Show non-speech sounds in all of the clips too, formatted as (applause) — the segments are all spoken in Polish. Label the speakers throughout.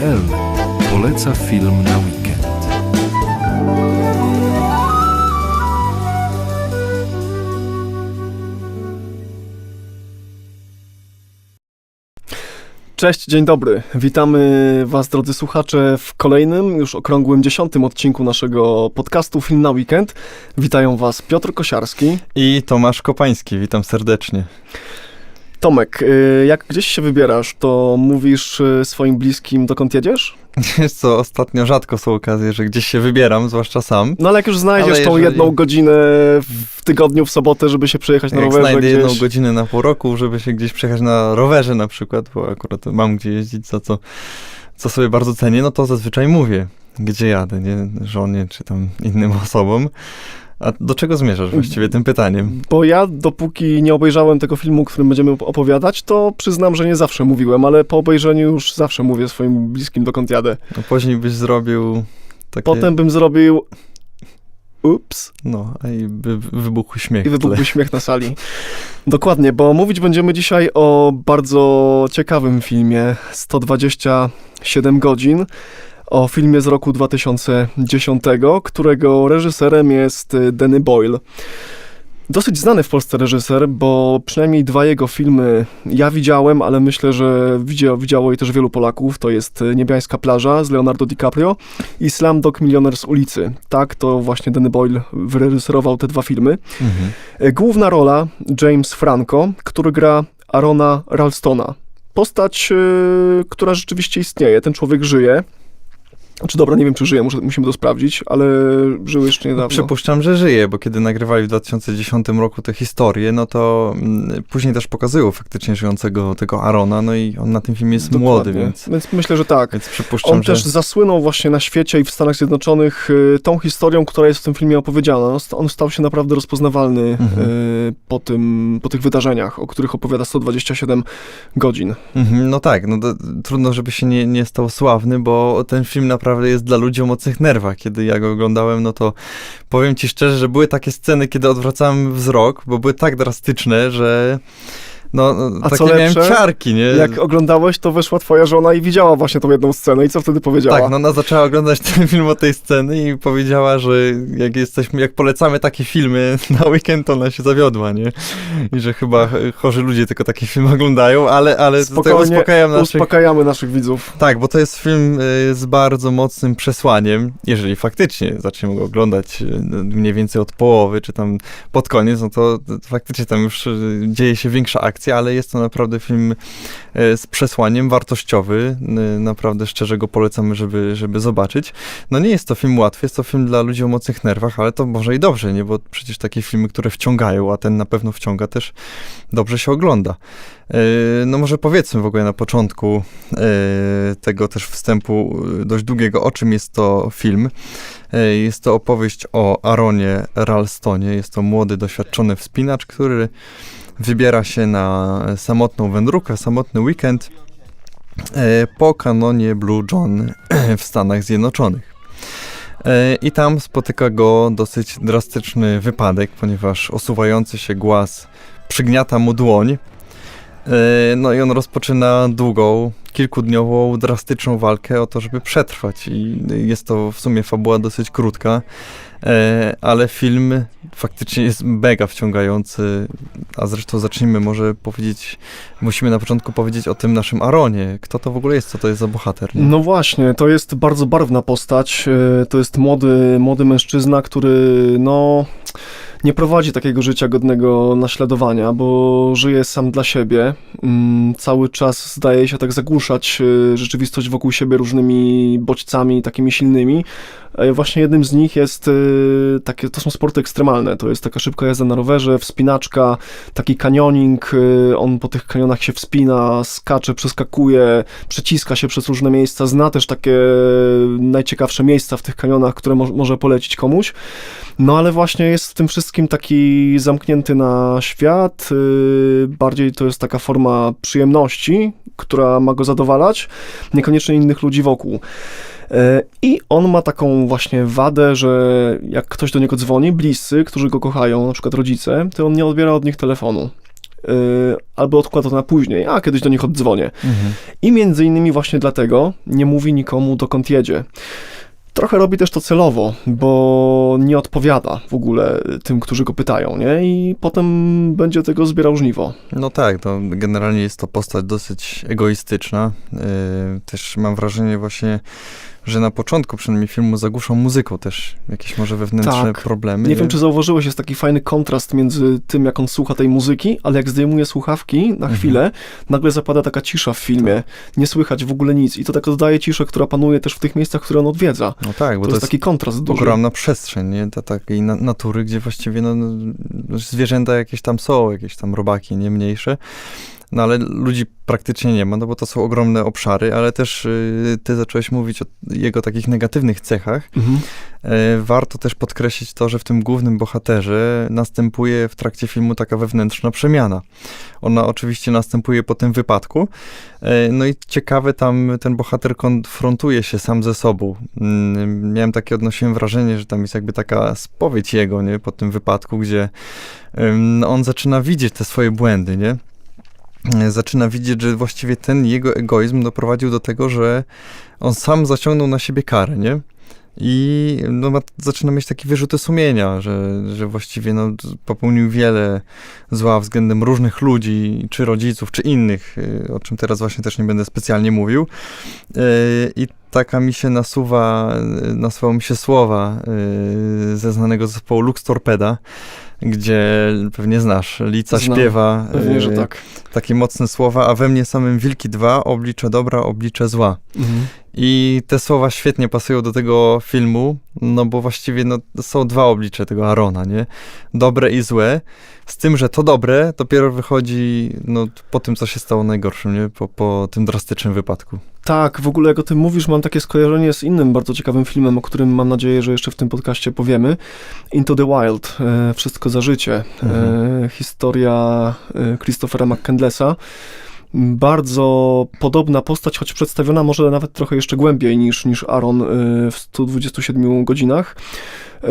Speaker 1: Filmnawi.pl poleca film na weekend.
Speaker 2: Cześć, dzień dobry. Witamy Was, drodzy słuchacze, w kolejnym, już okrągłym dziesiątym odcinku naszego podcastu Film na Weekend. Witają Was Piotr Kosiarski.
Speaker 3: I Tomasz Kopański, witam serdecznie.
Speaker 2: Tomek, y, jak gdzieś się wybierasz, to mówisz y, swoim bliskim, dokąd jedziesz? (laughs)
Speaker 3: Wiesz co, ostatnio rzadko są okazje, że gdzieś się wybieram, zwłaszcza sam.
Speaker 2: No ale jak już znajdziesz
Speaker 3: Ale
Speaker 2: tą
Speaker 3: jeżeli-
Speaker 2: jedną godzinę w tygodniu, w sobotę, żeby się przejechać na
Speaker 3: Jak
Speaker 2: rowerze
Speaker 3: znajdę
Speaker 2: gdzieś...
Speaker 3: jedną godzinę na pół roku, żeby się gdzieś przejechać na rowerze na przykład, bo akurat mam gdzie jeździć, za co, co sobie bardzo cenię, no to zazwyczaj mówię, gdzie jadę, nie żonie czy tam innym (laughs) osobom. A do czego zmierzasz właściwie tym pytaniem?
Speaker 2: Bo ja, dopóki nie obejrzałem tego filmu, o którym będziemy opowiadać, to przyznam, że nie zawsze mówiłem, ale po obejrzeniu już zawsze mówię swoim bliskim, dokąd jadę.
Speaker 3: No później byś zrobił takie...
Speaker 2: Potem bym zrobił... Ups.
Speaker 3: No, i wybuchł śmiech.
Speaker 2: I
Speaker 3: w tle.
Speaker 2: wybuchłby śmiech na sali. Dokładnie, bo mówić będziemy dzisiaj o bardzo ciekawym filmie 127 godzin. O filmie z roku 2010, którego reżyserem jest y, Danny Boyle. Dosyć znany w Polsce reżyser, bo przynajmniej dwa jego filmy ja widziałem, ale myślę, że widziało, widziało je też wielu Polaków. To jest y, Niebiańska plaża z Leonardo DiCaprio i Slamdog Milioner z ulicy. Tak, to właśnie Danny Boyle wyreżyserował te dwa filmy.
Speaker 3: Mhm.
Speaker 2: E, Główna rola James Franco, który gra Arona Ralstona. Postać, e, która rzeczywiście istnieje. Ten człowiek żyje. Czy dobra, nie wiem, czy żyje, muszę, musimy to sprawdzić, ale żył jeszcze niedawno.
Speaker 3: Przypuszczam, że żyje, bo kiedy nagrywali w 2010 roku te historie, no to mm, później też pokazują faktycznie żyjącego tego Arona, no i on na tym filmie jest
Speaker 2: Dokładnie.
Speaker 3: młody, więc,
Speaker 2: Więc myślę, że tak.
Speaker 3: więc przypuszczam,
Speaker 2: On
Speaker 3: że...
Speaker 2: też zasłynął właśnie na świecie i w Stanach Zjednoczonych e, tą historią, która jest w tym filmie opowiedziana. On st- On stał się naprawdę rozpoznawalny
Speaker 3: Mhm.
Speaker 2: e, po, tym, po tych wydarzeniach, o których opowiada 127 godzin.
Speaker 3: Mhm, No tak, no to, trudno, żeby się nie, nie stał sławny, bo ten film naprawdę jest dla ludzi o mocnych nerwach. Kiedy ja go oglądałem, no to powiem ci szczerze, że były takie sceny, kiedy odwracałem wzrok, bo były tak drastyczne, że no, no
Speaker 2: A
Speaker 3: takie
Speaker 2: co
Speaker 3: miałem
Speaker 2: lepsze,
Speaker 3: ciarki, nie?
Speaker 2: Jak oglądałeś, to weszła twoja żona i widziała właśnie tą jedną scenę. I co wtedy powiedziała?
Speaker 3: Tak, no ona zaczęła oglądać (laughs) ten film od tej sceny i powiedziała, że jak jesteśmy, jak polecamy takie filmy (laughs) na weekend, to ona się zawiodła, nie? I że chyba chorzy ludzie tylko takie filmy (laughs) oglądają, ale, ale
Speaker 2: Spokojnie,
Speaker 3: uspokajam naszych...
Speaker 2: Uspokajamy naszych widzów.
Speaker 3: Tak, bo to jest film y, z bardzo mocnym przesłaniem. Jeżeli faktycznie zaczniemy go oglądać y, mniej więcej od połowy, czy tam pod koniec, no to, to faktycznie tam już y, dzieje się większa akcja, ale jest to naprawdę film y, z przesłaniem wartościowy. Naprawdę szczerze go polecamy, żeby, żeby zobaczyć. No nie jest to film łatwy, jest to film dla ludzi o mocnych nerwach, ale to może i dobrze, nie? Bo przecież takie filmy, które wciągają, a ten na pewno wciąga, też dobrze się ogląda. Y, No może powiedzmy w ogóle na początku y, tego też wstępu dość długiego, o czym jest to film. Jest to opowieść o Aaronie Ralstonie. Jest to młody, doświadczony wspinacz, który wybiera się na samotną wędrówkę, samotny weekend y, po kanonie Blue John (clears throat) w Stanach Zjednoczonych. Y, I tam spotyka go dosyć drastyczny wypadek, ponieważ osuwający się głaz przygniata mu dłoń. E, No i on rozpoczyna długą, kilkudniową, drastyczną walkę o to, żeby przetrwać. I jest to w sumie fabuła dosyć krótka, e, ale film faktycznie jest mega wciągający. A zresztą zacznijmy może powiedzieć, musimy na początku powiedzieć o tym naszym Aronie. Kto to w ogóle jest, co to jest za bohater? nie?
Speaker 2: No właśnie, to jest bardzo barwna postać. e, To jest młody, młody mężczyzna, który no nie prowadzi takiego życia godnego naśladowania, bo żyje sam dla siebie. Mm, Cały czas zdaje się tak zagłuszać e, rzeczywistość wokół siebie różnymi bodźcami takimi silnymi. E, Właśnie jednym z nich jest e, takie, to są sporty ekstremalne. To jest taka szybka jazda na rowerze, wspinaczka, taki kanioning. e, On po tych kanionach się wspina, skacze, przeskakuje, przeciska się przez różne miejsca, zna też takie najciekawsze miejsca w tych kanionach, które mo- może polecić komuś. No ale właśnie jest w tym wszystkim taki zamknięty na świat. yy, Bardziej to jest taka forma przyjemności, która ma go zadowalać, niekoniecznie innych ludzi wokół. E, I on ma taką właśnie wadę, że jak ktoś do niego dzwoni, bliscy, którzy go kochają, na przykład rodzice, to on nie odbiera od nich telefonu. y, albo odkłada to na później, a kiedyś do nich oddzwonię.
Speaker 3: Mhm.
Speaker 2: I między innymi właśnie dlatego nie mówi nikomu, dokąd jedzie. Trochę robi też to celowo, bo nie odpowiada w ogóle tym, którzy go pytają, nie? I potem będzie tego zbierał żniwo.
Speaker 3: No tak, to generalnie jest to postać dosyć egoistyczna. Yy, też mam wrażenie właśnie, że na początku przynajmniej filmu zagłuszał muzyką też jakieś może wewnętrzne
Speaker 2: Tak.
Speaker 3: problemy.
Speaker 2: Nie wiem, czy zauważyłeś, jest taki fajny kontrast między tym, jak on słucha tej muzyki, ale jak zdejmuje słuchawki na
Speaker 3: Mhm.
Speaker 2: chwilę, nagle zapada taka cisza w filmie. Nie słychać w ogóle nic. I to tak oddaje ciszę, która panuje też w tych miejscach, które on odwiedza.
Speaker 3: No tak, bo
Speaker 2: To, jest taki kontrast duży.
Speaker 3: ogromna przestrzeń, nie? Ta, takiej na, natury, gdzie właściwie no, no, zwierzęta jakieś tam są, jakieś tam robaki, nie mniejsze. No ale ludzi praktycznie nie ma, no bo to są ogromne obszary, ale też y, ty zacząłeś mówić o jego takich negatywnych cechach.
Speaker 2: Mhm.
Speaker 3: E, Warto też podkreślić to, że w tym głównym bohaterze następuje w trakcie filmu taka wewnętrzna przemiana. Ona oczywiście następuje po tym wypadku. E, No i ciekawe, tam ten bohater konfrontuje się sam ze sobą. Mm, Miałem takie, odnosiłem wrażenie, że tam jest jakby taka spowiedź jego, nie, po tym wypadku, gdzie on zaczyna widzieć te swoje błędy, nie? E, Zaczyna widzieć, że właściwie ten jego egoizm doprowadził do tego, że on sam zaciągnął na siebie karę, nie? I no, ma, zaczyna mieć takie wyrzuty sumienia, że, że właściwie no, popełnił wiele zła względem różnych ludzi, czy rodziców, czy innych, y, o czym teraz właśnie też nie będę specjalnie mówił. Y, I taka mi się nasuwa, nasuwały mi się słowa ze znanego zespołu Lux Torpeda, gdzie pewnie znasz, Lica
Speaker 2: Znam.
Speaker 3: śpiewa
Speaker 2: Pewnie, że
Speaker 3: y,
Speaker 2: tak.
Speaker 3: takie mocne słowa, a we mnie samym wilki dwa, oblicze dobra, oblicze zła.
Speaker 2: Mhm.
Speaker 3: I te słowa świetnie pasują do tego filmu, no bo właściwie no, są dwa oblicze tego Arona, nie? Dobre i złe. Z tym, że to dobre dopiero wychodzi no, po tym, co się stało najgorszym, nie? Po, po tym drastycznym wypadku.
Speaker 2: Tak, w ogóle jak o tym mówisz, mam takie skojarzenie z innym bardzo ciekawym filmem, o którym mam nadzieję, że jeszcze w tym podcaście powiemy. Into the Wild, e, Wszystko za życie.
Speaker 3: Mhm.
Speaker 2: E, historia e, Christophera McCandlessa. Bardzo podobna postać, choć przedstawiona może nawet trochę jeszcze głębiej niż, niż Aaron e, w 127 godzinach. E,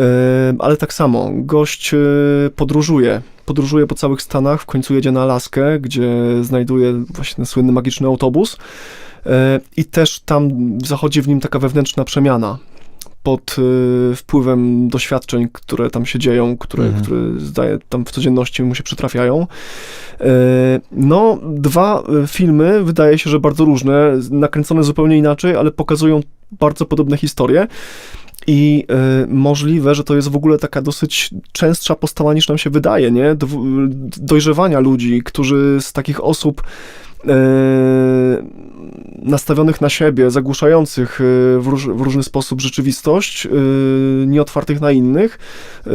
Speaker 2: ale tak samo, gość e, podróżuje. Podróżuje po całych Stanach, w końcu jedzie na Alaskę, gdzie znajduje właśnie słynny magiczny autobus. I też tam zachodzi w nim taka wewnętrzna przemiana pod e, wpływem doświadczeń, które tam się dzieją, które,
Speaker 3: Mhm.
Speaker 2: które zdaje tam w codzienności mu się przytrafiają. E, No, dwa e, filmy, wydaje się, że bardzo różne, nakręcone zupełnie inaczej, ale pokazują bardzo podobne historie. I e, możliwe, że to jest w ogóle taka dosyć częstsza postawa niż nam się wydaje, nie? Dw- dojrzewania ludzi, którzy z takich osób nastawionych na siebie, zagłuszających e, w, róż, w różny sposób rzeczywistość, e, nieotwartych na innych, e,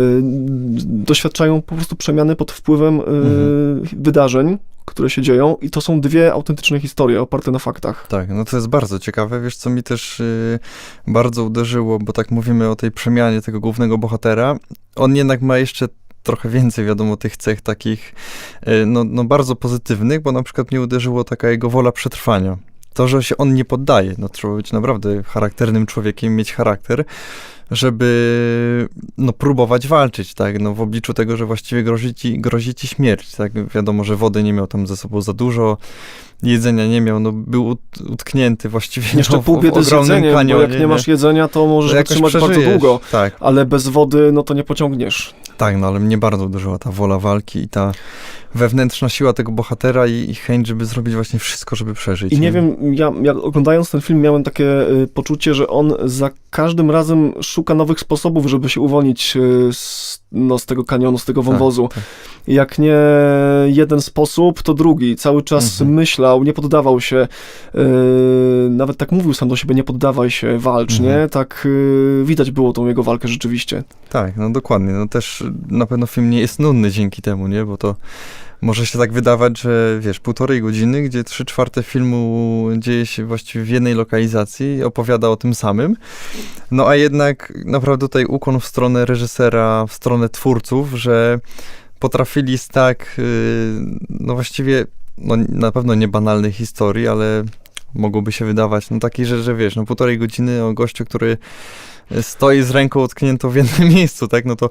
Speaker 2: doświadczają po prostu przemiany pod wpływem e,
Speaker 3: Mhm.
Speaker 2: wydarzeń, które się dzieją i to są dwie autentyczne historie oparte na faktach.
Speaker 3: Tak, no to jest bardzo ciekawe. Wiesz, co mi też y, bardzo uderzyło, bo tak mówimy o tej przemianie tego głównego bohatera. On jednak ma jeszcze trochę więcej, wiadomo, tych cech takich, y, no, no bardzo pozytywnych, bo na przykład mnie uderzyło taka jego wola przetrwania. To, że się on nie poddaje, no trzeba być naprawdę charakternym człowiekiem, mieć charakter, żeby no, próbować walczyć, tak, no w obliczu tego, że właściwie grozi ci, grozi ci śmierć, tak, wiadomo, że wody nie miał tam ze sobą za dużo, jedzenia nie miał, no był ut, utknięty właściwie
Speaker 2: Jeszcze
Speaker 3: no,
Speaker 2: pół biedy z jedzeniem, bo
Speaker 3: kanionie.
Speaker 2: jak nie masz jedzenia, to możesz
Speaker 3: To jakoś
Speaker 2: wytrzymać bardzo
Speaker 3: przeżyjesz.
Speaker 2: długo,
Speaker 3: Tak,
Speaker 2: ale bez wody, no to nie pociągniesz.
Speaker 3: Tak, no ale mnie bardzo uderzyła ta wola walki i ta wewnętrzna siła tego bohatera i, i chęć, żeby zrobić właśnie wszystko, żeby przeżyć.
Speaker 2: I nie wiem, ja, ja oglądając ten film miałem takie y, poczucie, że on za każdym razem szuka nowych sposobów, żeby się uwolnić y, z, no, z tego kanionu, z tego wąwozu.
Speaker 3: tak.
Speaker 2: Jak nie jeden sposób, to drugi. Cały czas
Speaker 3: Mhm.
Speaker 2: myślał, nie poddawał się. y, nawet tak mówił sam do siebie, nie poddawaj się, walcz,
Speaker 3: Mhm.
Speaker 2: nie? Tak widać było tą jego walkę rzeczywiście.
Speaker 3: Tak, no dokładnie. No też na pewno film nie jest nudny dzięki temu, nie? Bo to może się tak wydawać, że wiesz, półtorej godziny, gdzie trzy czwarte filmu dzieje się właściwie w jednej lokalizacji i opowiada o tym samym. No a jednak naprawdę tutaj ukłon w stronę reżysera, w stronę twórców, że potrafili z tak, yy, no właściwie, no na pewno nie banalnej historii, ale mogłoby się wydawać, no takiej, że, że wiesz, no półtorej godziny o gościu, który stoi z ręką utkniętą w jednym (laughs) miejscu, tak? No to,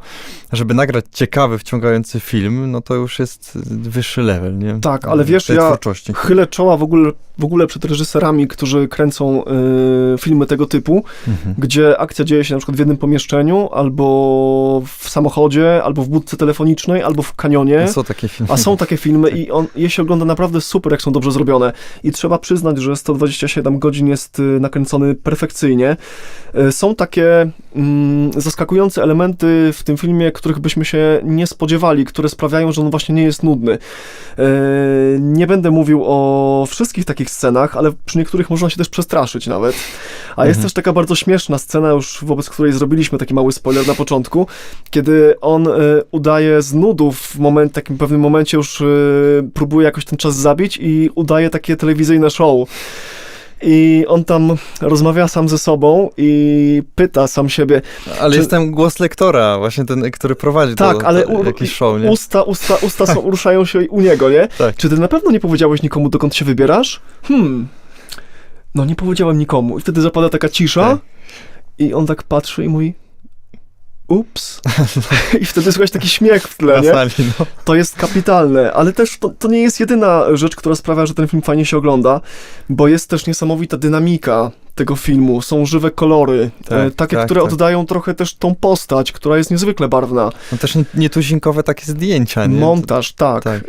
Speaker 3: żeby nagrać ciekawy, wciągający film, no to już jest wyższy level, nie?
Speaker 2: Tak, ale wiesz, ja-
Speaker 3: twórczości.
Speaker 2: Chylę czoła w ogóle, w ogóle przed reżyserami, którzy kręcą y, filmy tego typu,
Speaker 3: Mhm.
Speaker 2: gdzie akcja dzieje się na przykład w jednym pomieszczeniu, albo w samochodzie, albo w budce telefonicznej, albo w kanionie.
Speaker 3: Są takie filmy.
Speaker 2: A są takie filmy i on, je się ogląda naprawdę super, jak są dobrze zrobione. I trzeba przyznać, że 127 godzin jest y, nakręcony perfekcyjnie. Y, Są takie mm, zaskakujące elementy w tym filmie, których byśmy się nie spodziewali, które sprawiają, że on właśnie nie jest nudny. Y, Nie będę mówił o wszystkich takich scenach, ale przy niektórych można się też przestraszyć nawet. A jest
Speaker 3: Mhm.
Speaker 2: też taka bardzo śmieszna scena, już wobec której zrobiliśmy taki mały spoiler na początku, kiedy on y, udaje z nudów w moment, takim pewnym momencie już y, próbuje jakoś ten czas zabić i udaje takie telewizyjne show. I on tam rozmawia sam ze sobą i pyta sam siebie.
Speaker 3: Ale
Speaker 2: Czy-
Speaker 3: jest tam głos lektora, właśnie ten, który prowadzi
Speaker 2: Tak,
Speaker 3: to,
Speaker 2: ale
Speaker 3: to,
Speaker 2: u-
Speaker 3: jakiś show, nie?
Speaker 2: Usta, usta, usta są, (laughs) ruszają się u niego, nie?
Speaker 3: Tak.
Speaker 2: Czy ty na pewno nie powiedziałeś nikomu, dokąd się wybierasz? Hmm. No nie powiedziałem nikomu. I wtedy zapada taka cisza
Speaker 3: Tak.
Speaker 2: i on tak patrzy i mówi ups. (laughs) I wtedy słychać taki śmiech w tle, nie?
Speaker 3: sali, no.
Speaker 2: To jest kapitalne, ale też to, to nie jest jedyna rzecz, która sprawia, że ten film fajnie się ogląda, bo jest też niesamowita dynamika tego filmu, są żywe kolory,
Speaker 3: Tak,
Speaker 2: e, takie,
Speaker 3: tak,
Speaker 2: które
Speaker 3: tak.
Speaker 2: oddają trochę też tą postać, która jest niezwykle barwna.
Speaker 3: no też nie- nietuzinkowe takie zdjęcia, nie?
Speaker 2: Montaż, tak.
Speaker 3: tak,
Speaker 2: E,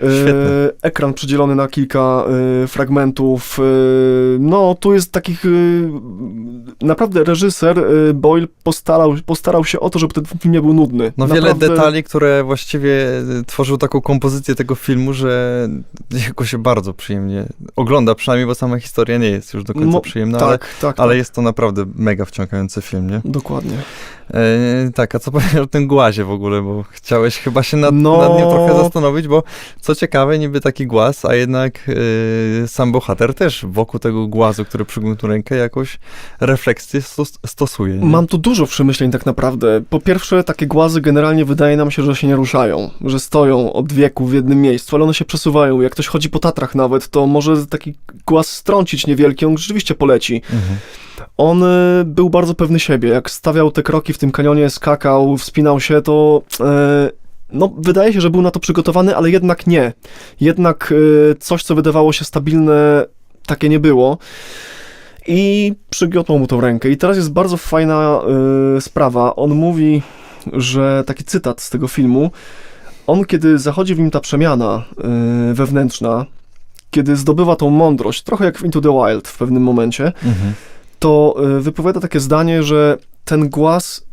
Speaker 2: ekran przydzielony na kilka e, fragmentów. E, no, tu jest takich. E, naprawdę reżyser e, Boyle postarał, postarał się o to, żeby ten film nie był nudny.
Speaker 3: No wiele
Speaker 2: naprawdę,
Speaker 3: detali, które właściwie tworzył taką kompozycję tego filmu, że się bardzo przyjemnie ogląda, przynajmniej, bo sama historia nie jest już do końca przyjemna, ale,
Speaker 2: Tak, tak.
Speaker 3: ale
Speaker 2: tak.
Speaker 3: jest to naprawdę mega wciągający film, nie?
Speaker 2: Dokładnie.
Speaker 3: E, tak, a co powiesz o tym głazie w ogóle, bo chciałeś chyba się nad,
Speaker 2: No.
Speaker 3: nad nim trochę zastanowić, bo co ciekawe, niby taki głaz, a jednak e, sam bohater też wokół tego głazu, który przygniótł rękę, jakoś refleksję stos- stosuje. Nie?
Speaker 2: Mam tu dużo przemyśleń tak naprawdę. Po pierwsze, takie głazy generalnie wydaje nam się, że się nie ruszają, że stoją od wieku w jednym miejscu, ale one się przesuwają. Jak ktoś chodzi po Tatrach nawet, to może taki głaz strącić niewielki, on rzeczywiście poleci.
Speaker 3: Mhm.
Speaker 2: On y, był bardzo pewny siebie. Jak stawiał te kroki w tym kanionie, skakał, wspinał się, to e, no, wydaje się, że był na to przygotowany, ale jednak nie. Jednak y, coś, co wydawało się stabilne, takie nie było. I przygiotnął mu tą rękę. I teraz jest bardzo fajna sprawa. On mówi, że taki cytat z tego filmu. On, kiedy zachodzi w nim ta przemiana wewnętrzna, kiedy zdobywa tą mądrość, trochę jak w Into the Wild w pewnym momencie,
Speaker 3: Mhm.
Speaker 2: To y, wypowiada takie zdanie, że ten głaz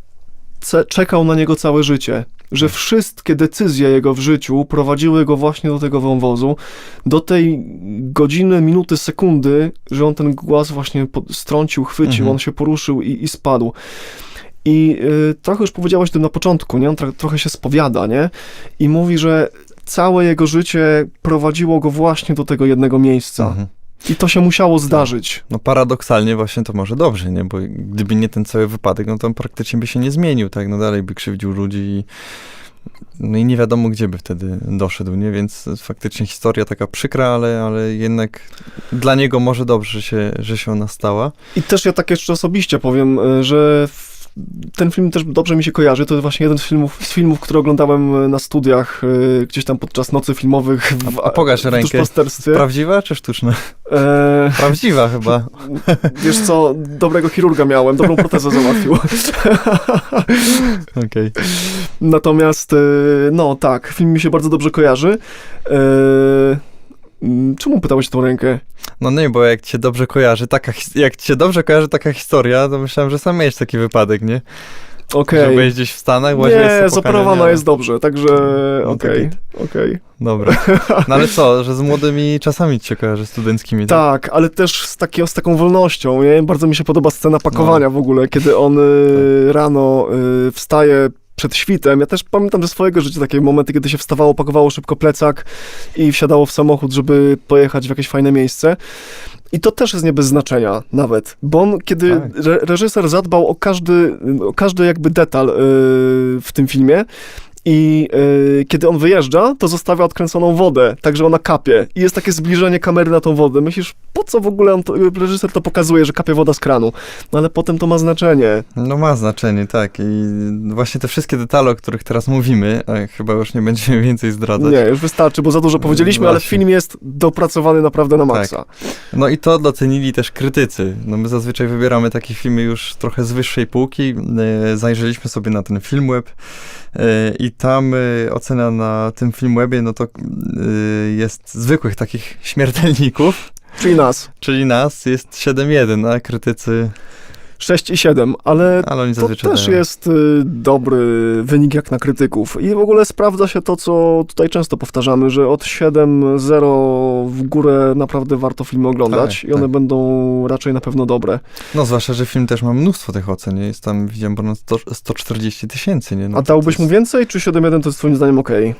Speaker 2: czekał na niego całe życie. Że wszystkie decyzje jego w życiu prowadziły go właśnie do tego wąwozu, do tej godziny, minuty, sekundy, że on ten głaz właśnie strącił, chwycił,
Speaker 3: Mhm.
Speaker 2: on się poruszył i, i spadł. I y, trochę już powiedziałaś o tym na początku, nie? On trochę się spowiada, nie? I mówi, że całe jego życie prowadziło go właśnie do tego jednego miejsca.
Speaker 3: Mhm.
Speaker 2: I to się musiało zdarzyć.
Speaker 3: No paradoksalnie właśnie to może dobrze, nie? Bo gdyby nie ten cały wypadek, no to on praktycznie by się nie zmienił, tak? No dalej by krzywdził ludzi i no i nie wiadomo, gdzie by wtedy doszedł, nie? Więc faktycznie historia taka przykra, ale, ale jednak dla niego może dobrze, że się, że się ona stała.
Speaker 2: I też ja tak jeszcze osobiście powiem, y, że w- ten film też dobrze mi się kojarzy. To jest właśnie jeden z filmów, z filmów które oglądałem y, na studiach, y, gdzieś tam podczas nocy filmowych w,
Speaker 3: A pokaż rękę. Prawdziwa czy sztuczna?
Speaker 2: E, (laughs)
Speaker 3: Prawdziwa chyba. (laughs)
Speaker 2: wiesz co, dobrego chirurga miałem, dobrą protezę załatwił. (laughs)
Speaker 3: Okej.
Speaker 2: Natomiast, y, no tak, film mi się bardzo dobrze kojarzy. E, mm, czemu pytałeś o tą rękę?
Speaker 3: No nie, bo jak cię dobrze kojarzy taka, jak ci się dobrze kojarzy taka historia, to myślałem, że sam miałeś taki wypadek, nie?
Speaker 2: Okej.
Speaker 3: Że byłeś gdzieś w Stanach, sobie
Speaker 2: Nie,
Speaker 3: kanionie,
Speaker 2: jest dobrze, także
Speaker 3: No to
Speaker 2: okej, okej.
Speaker 3: Dobra. (laughs) No ale co, że z młodymi czasami ci się kojarzy, studenckimi, tak?
Speaker 2: Tak, ale też z, takiego, z taką wolnością, nie? Bardzo mi się podoba scena pakowania w ogóle, kiedy on y,
Speaker 3: Tak.
Speaker 2: rano y, wstaje przed świtem. Ja też pamiętam ze swojego życia takie momenty, kiedy się wstawało, pakowało szybko plecak i wsiadało w samochód, żeby pojechać w jakieś fajne miejsce. I to też jest nie bez znaczenia nawet, bo on, kiedy
Speaker 3: Tak.
Speaker 2: re reżyser zadbał o każdy, o każdy jakby detal y, w tym filmie i y, kiedy on wyjeżdża, to zostawia odkręconą wodę, także ona kapie i jest takie zbliżenie kamery na tą wodę. Myślisz, po co w ogóle on to, reżyser to pokazuje, że kapie woda z kranu? No ale potem to ma znaczenie.
Speaker 3: No ma znaczenie, tak. I właśnie te wszystkie detale, o których teraz mówimy, a chyba już nie będziemy (laughs) więcej zdradzać.
Speaker 2: Nie, już wystarczy, bo za dużo powiedzieliśmy, ale
Speaker 3: Właśnie.
Speaker 2: film jest dopracowany naprawdę na maksa.
Speaker 3: No i to docenili też krytycy. No my zazwyczaj wybieramy takie filmy już trochę z wyższej półki. E, Zajrzeliśmy sobie na ten Filmweb e, i tam e, ocena na tym Filmwebie, no to e, jest zwykłych takich śmiertelników,
Speaker 2: Czyli nas.
Speaker 3: czyli nas jest 7-1, a krytycy,
Speaker 2: 6 i 7, ale
Speaker 3: ale
Speaker 2: to też
Speaker 3: dają.
Speaker 2: jest y, dobry wynik jak na krytyków. I w ogóle sprawdza się to, co tutaj często powtarzamy, że od 7-0 w górę naprawdę warto filmy oglądać
Speaker 3: Tak,
Speaker 2: i one
Speaker 3: tak.
Speaker 2: będą raczej na pewno dobre.
Speaker 3: No zwłaszcza, że film też ma mnóstwo tych ocen, nie? Jest tam, widziałem, ponad 100, 140 tysięcy? No
Speaker 2: A dałbyś
Speaker 3: to
Speaker 2: mu
Speaker 3: jest-
Speaker 2: więcej, czy 7-1 to jest twoim zdaniem okej?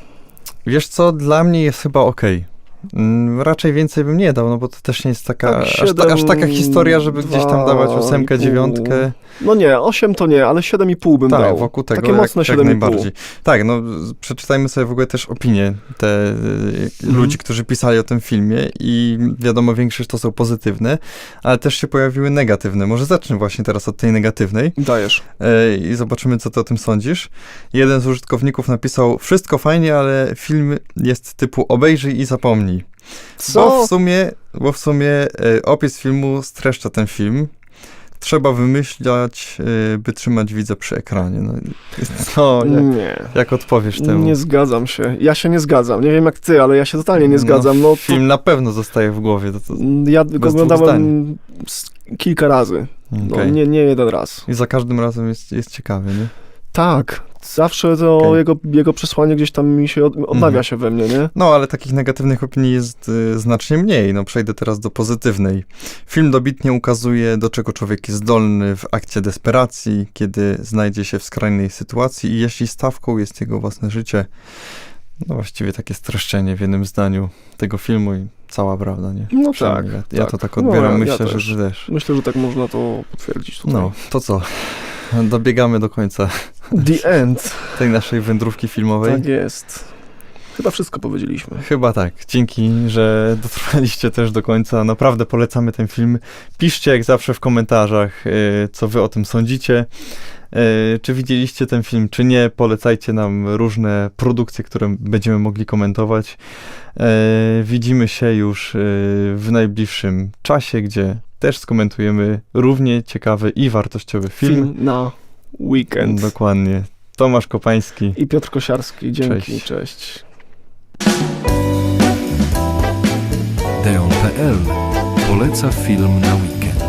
Speaker 3: Wiesz co, dla mnie jest chyba okej. Mm, Raczej więcej bym nie dał, no bo to też nie jest taka,
Speaker 2: Tak,
Speaker 3: aż, ta, aż taka historia, żeby gdzieś tam dawać ósemkę, dziewiątkę.
Speaker 2: No nie, 8 to nie, ale 7,5 bym
Speaker 3: Tak,
Speaker 2: dał.
Speaker 3: wokół tego
Speaker 2: Takie mocne
Speaker 3: jak, jak
Speaker 2: 7,5.
Speaker 3: najbardziej. Tak, no przeczytajmy sobie w ogóle też opinie te y,
Speaker 2: Mhm.
Speaker 3: ludzi, którzy pisali o tym filmie i wiadomo, większość to są pozytywne, ale też się pojawiły negatywne. Może zacznę właśnie teraz od tej negatywnej.
Speaker 2: Dajesz.
Speaker 3: E, i zobaczymy, co ty o tym sądzisz. Jeden z użytkowników napisał, wszystko fajnie, ale film jest typu obejrzyj i zapomnij. Bo
Speaker 2: Co?
Speaker 3: w sumie, bo w sumie e, opis filmu streszcza ten film. Trzeba wymyślać, e, by trzymać widza przy ekranie. No, co, (laughs) jak,
Speaker 2: Nie.
Speaker 3: jak odpowiesz temu?
Speaker 2: Nie zgadzam się. Ja się nie zgadzam. Nie wiem jak ty, ale ja się totalnie nie zgadzam. No, to,
Speaker 3: Film na pewno zostaje w głowie. To, to,
Speaker 2: ja go oglądałem kilka razy. No,
Speaker 3: okej.
Speaker 2: nie, nie jeden raz.
Speaker 3: I za każdym razem jest, jest ciekawy, nie?
Speaker 2: Tak. Zawsze to
Speaker 3: Okej.
Speaker 2: jego, jego przesłanie gdzieś tam mi się od, odnawia
Speaker 3: Mhm.
Speaker 2: się we mnie, nie?
Speaker 3: No, ale takich negatywnych opinii jest y, znacznie mniej. No, przejdę teraz do pozytywnej. Film dobitnie ukazuje, do czego człowiek jest zdolny w akcie desperacji, kiedy znajdzie się w skrajnej sytuacji i jeśli stawką jest jego własne życie. No, właściwie takie streszczenie w jednym zdaniu tego filmu i cała prawda, nie?
Speaker 2: No tak.
Speaker 3: Ja, ja to tak
Speaker 2: No,
Speaker 3: odbieram,
Speaker 2: ja-
Speaker 3: myślę,
Speaker 2: ja
Speaker 3: że
Speaker 2: też. Myślę, że tak można to potwierdzić tutaj.
Speaker 3: No, to co? Dobiegamy do końca (laughs)
Speaker 2: The End.
Speaker 3: tej naszej wędrówki filmowej.
Speaker 2: Tak jest. Chyba wszystko powiedzieliśmy.
Speaker 3: Chyba tak. Dzięki, że dotrwaliście też do końca. Naprawdę polecamy ten film. Piszcie jak zawsze w komentarzach, y, co wy o tym sądzicie. Y, Czy widzieliście ten film, czy nie? Polecajcie nam różne produkcje, które będziemy mogli komentować. Y, Widzimy się już w najbliższym czasie, gdzie też skomentujemy równie ciekawy i wartościowy film.
Speaker 2: Film na weekend.
Speaker 3: Dokładnie. Tomasz Kopański.
Speaker 2: I Piotr Kosiarski. Dzięki.
Speaker 3: Cześć.
Speaker 2: Cześć.
Speaker 1: Deon.pl poleca film na weekend.